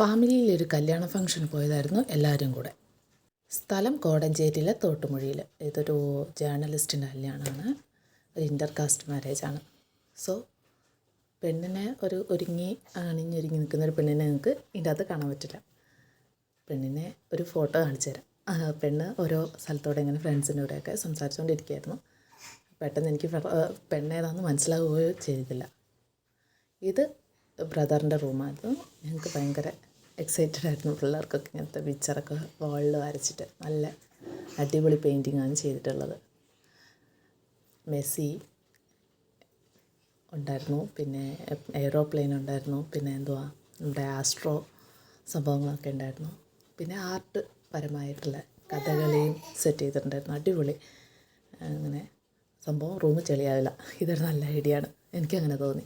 ഫാമിലിയിലൊരു കല്യാണ ഫംഗ്ഷൻ പോയതായിരുന്നു എല്ലാവരും കൂടെ. സ്ഥലം കോടഞ്ചേരിയിലെ തോട്ടുമുഴിയിൽ ഇതൊരു ജേർണലിസ്റ്റിന്റെ കല്യാണമാണ്. ഒരു ഇന്റർ കാസ്റ്റ് മാരേജാണ്. സോ പെണ്ണിനെ ഒരു ഒരുങ്ങി അണിഞ്ഞൊരുങ്ങി നിൽക്കുന്ന ഒരു പെണ്ണിനെ നിങ്ങൾക്ക് ഇതിന്റെ അകത്ത് കാണാൻ പറ്റില്ല. പെണ്ണിനെ ഒരു ഫോട്ടോ കാണിച്ചു തരാം. പെണ്ണ് ഓരോ സ്ഥലത്തോടെ ഇങ്ങനെ ഫ്രണ്ട്സിന്റെ കൂടെയൊക്കെ സംസാരിച്ചുകൊണ്ടിരിക്കുകയായിരുന്നു. പെട്ടെന്ന് എനിക്ക് പെണ്ണേതാണെന്ന് മനസ്സിലാവുകയോ ചെയ്തില്ല. ഇത് ബ്രദറിന്റെ റൂമായിരുന്നു. ഞങ്ങൾക്ക് ഭയങ്കര എക്സൈറ്റഡ് ആയിരുന്നു പിള്ളേർക്കൊക്കെ ഇങ്ങനത്തെ പിക്ചറൊക്കെ വാളിൽ വരച്ചിട്ട് നല്ല അടിപൊളി പെയിന്റിങ്ങാണ് ചെയ്തിട്ടുള്ളത്. മെസ്സി ഉണ്ടായിരുന്നു പിന്നെ എയ്റോപ്ലെയിൻ ഉണ്ടായിരുന്നു പിന്നെ എന്തുവാ നമ്മുടെ ആസ്ട്രോ സംഭവങ്ങളൊക്കെ ഉണ്ടായിരുന്നു. പിന്നെ ആർട്ട് പരമായിട്ടുള്ള കഥകളിയും സെറ്റ് ചെയ്തിട്ടുണ്ടായിരുന്നു അടിപൊളി. അങ്ങനെ സംഭവം റൂം ചെളിയാവില്ല. ഇതൊരു നല്ല ഐഡിയ ആണ്. എനിക്കങ്ങനെ തോന്നി.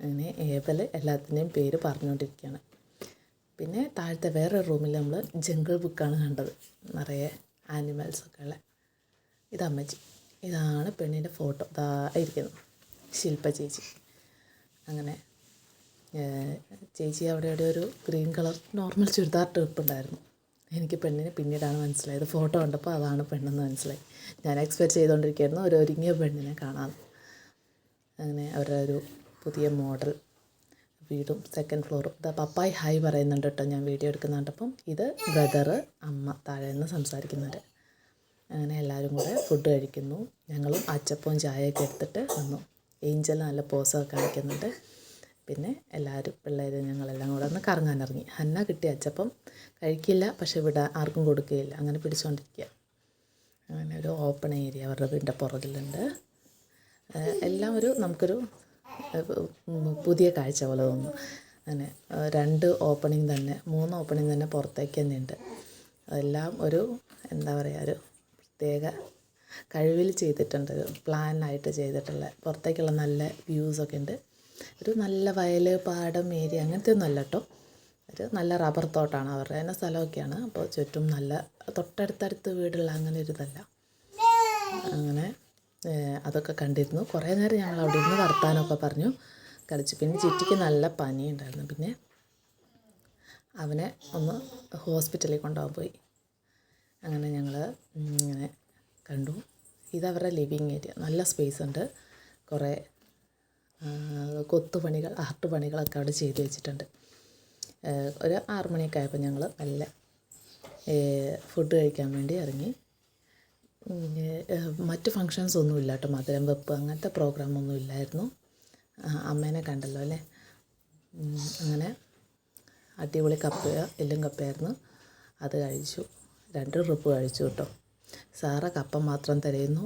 അങ്ങനെ ഏബൽ എല്ലാത്തിന്റെയും പേര് പറഞ്ഞുകൊണ്ടിരിക്കുകയാണ്. പിന്നെ താഴത്തെ വേറെ റൂമിൽ നമ്മൾ ജംഗിൾ ബുക്കാണ് കണ്ടത്. നിറയെ ആനിമൽസൊക്കെ ഉള്ള. ഇത് അമ്മച്ചി. ഇതാണ് പെണ്ണിന്റെ ഫോട്ടോ ഇതാ ഇരിക്കുന്നു. ശില്പ ചേച്ചി. അങ്ങനെ ചേച്ചി അവിടെ അവിടെ ഒരു ഗ്രീൻ കളർ നോർമൽ ചുരിദാർ ടോപ്പുണ്ടായിരുന്നു എനിക്ക് പെണ്ണിനെ പിന്നീടാണ് മനസ്സിലായത്. ഫോട്ടോ കണ്ടപ്പോൾ അതാണ് പെണ്ണെന്ന് മനസ്സിലായി. ഞാൻ എക്സ്പെക്ട് ചെയ്തുകൊണ്ടിരിക്കുകയായിരുന്നു ഒരു ഒരുങ്ങിയ പെണ്ണിനെ കാണാൻ. അങ്ങനെ അവരുടെ ഒരു പുതിയ മോഡൽ വീടും സെക്കൻഡ് ഫ്ലോറും ഇതാ പപ്പായി ഹായ് പറയുന്നുണ്ട് കേട്ടോ. ഞാൻ വീഡിയോ എടുക്കുന്ന കണ്ടപ്പം ഇത് ബ്രദറ് അമ്മ താഴെ നിന്ന് സംസാരിക്കുന്നുണ്ട്. അങ്ങനെ എല്ലാവരും കൂടെ ഫുഡ് കഴിക്കുന്നു. ഞങ്ങളും അച്ചപ്പവും ചായയൊക്കെ എടുത്തിട്ട് വന്നു. ഏഞ്ചൽ നല്ല പോസൊക്കെ കാണിക്കുന്നുണ്ട്. പിന്നെ എല്ലാവരും പിള്ളേർ ഞങ്ങളെല്ലാം കൂടെ ഒന്ന് കറങ്ങാനിറങ്ങി. ഹന്ന കിട്ടിയ അച്ചപ്പം കഴിക്കില്ല പക്ഷെ ഇവിടെ ആർക്കും കൊടുക്കുകയില്ല. അങ്ങനെ പിടിച്ചുകൊണ്ടിരിക്കുക അങ്ങനെ ഒരു ഓപ്പൺ ഏരിയ അവരുടെ വീടിന്റെ പുറകിലുണ്ട്. എല്ലാം ഒരു നമുക്കൊരു പുതിയ കാഴ്ച പോലെ തോന്നുന്നു. അങ്ങനെ രണ്ട് ഓപ്പണിംഗ് തന്നെ മൂന്ന് ഓപ്പണിംഗ് തന്നെ പുറത്തേക്ക് തന്നെയുണ്ട്. അതെല്ലാം ഒരു എന്താ പറയുക ഒരു പ്രത്യേക കഴിവിൽ ചെയ്തിട്ടുണ്ട് പ്ലാനായിട്ട് ചെയ്തിട്ടുള്ള പുറത്തേക്കുള്ള നല്ല വ്യൂസൊക്കെ ഉണ്ട്. ഒരു നല്ല വയൽ പാടം ഏരിയ അങ്ങനത്തെ ഒന്നും അല്ല കേട്ടോ ഒരു നല്ല റബ്ബർ തോട്ടാണ് അവരുടെ തന്നെ സ്ഥലമൊക്കെയാണ്. അപ്പോൾ ചുറ്റും നല്ല തൊട്ടടുത്തടുത്ത് വീടുള്ള അങ്ങനെ ഒരു ഇതല്ല. അങ്ങനെ അതൊക്കെ കണ്ടിരുന്നു. കുറേ നേരം ഞങ്ങൾ അവിടെ ഇരുന്ന് വർത്താനമൊക്കെ പറഞ്ഞു. കളിച്ചു പിന്നെ ചിറ്റിക്ക് നല്ല പനി ഉണ്ടായിരുന്നു പിന്നെ അവനെ ഒന്ന് ഹോസ്പിറ്റലിൽ കൊണ്ടുപോകാൻ പോയി. അങ്ങനെ ഞങ്ങൾ ഇങ്ങനെ കണ്ടു. ഇതവരുടെ ലിവിങ് ഏരിയ. നല്ല സ്പേസ് ഉണ്ട്. കുറേ കൊത്തുപണികൾ ആർട്ട് പണികളൊക്കെ അവിടെ ചെയ്ത് വെച്ചിട്ടുണ്ട്. ഒരു ആറുമണിയൊക്കെ ആയപ്പോൾ ഞങ്ങൾ നല്ല ഫുഡ് കഴിക്കാൻ വേണ്ടി ഇറങ്ങി. മറ്റ് ഫങ്ഷൻസ് ഒന്നും ഇല്ല കേട്ടോ മധുരം വെപ്പ് അങ്ങനത്തെ പ്രോഗ്രാം ഒന്നും ഇല്ലായിരുന്നു. അമ്മേനെ കണ്ടല്ലോ അല്ലേ? അങ്ങനെ അടിപൊളി കപ്പ എല്ലും കപ്പയായിരുന്നു അത് കഴിച്ചു. രണ്ട് ട്രിപ്പ് കഴിച്ചു കേട്ടോ. സാറ കപ്പ മാത്രം തരയുന്നു.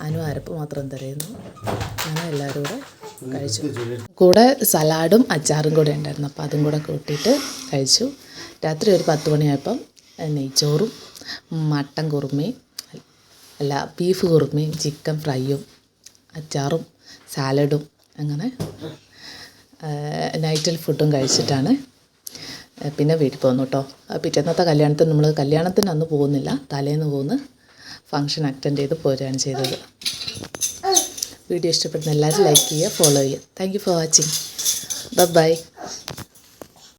അനു അരപ്പ് മാത്രം തരയുന്നു. അങ്ങനെ എല്ലാവരും കൂടെ കഴിച്ചു. കൂടെ സലാഡും അച്ചാറും കൂടെ ഉണ്ടായിരുന്നു. അപ്പോൾ അതും കൂടെ കൂട്ടിയിട്ട് കഴിച്ചു. രാത്രി ഒരു പത്ത് മണിയായപ്പം നെയ്ച്ചോറും മട്ടൻ കുറുമയും അല്ല ബീഫ് കുറുമയും ചിക്കൻ ഫ്രൈയും അച്ചാറും സാലഡും അങ്ങനെ നൈറ്റിൽ ഫുഡും കഴിച്ചിട്ടാണ് പിന്നെ വീട്ടിൽ പോന്നു കേട്ടോ പിറ്റേന്നത്തെ കല്യാണത്തിന് നമ്മൾ കല്യാണത്തിന് അന്ന് പോകുന്നില്ല. തലേന്ന് പോകുന്നു ഫങ്ഷൻ അറ്റൻഡ് ചെയ്ത് പോരുകയാണ് ചെയ്തത്. വീഡിയോ ഇഷ്ടപ്പെടുന്ന എല്ലാവരും ലൈക്ക് ചെയ്യുക ഫോളോ ചെയ്യുക. Thank you for watching bye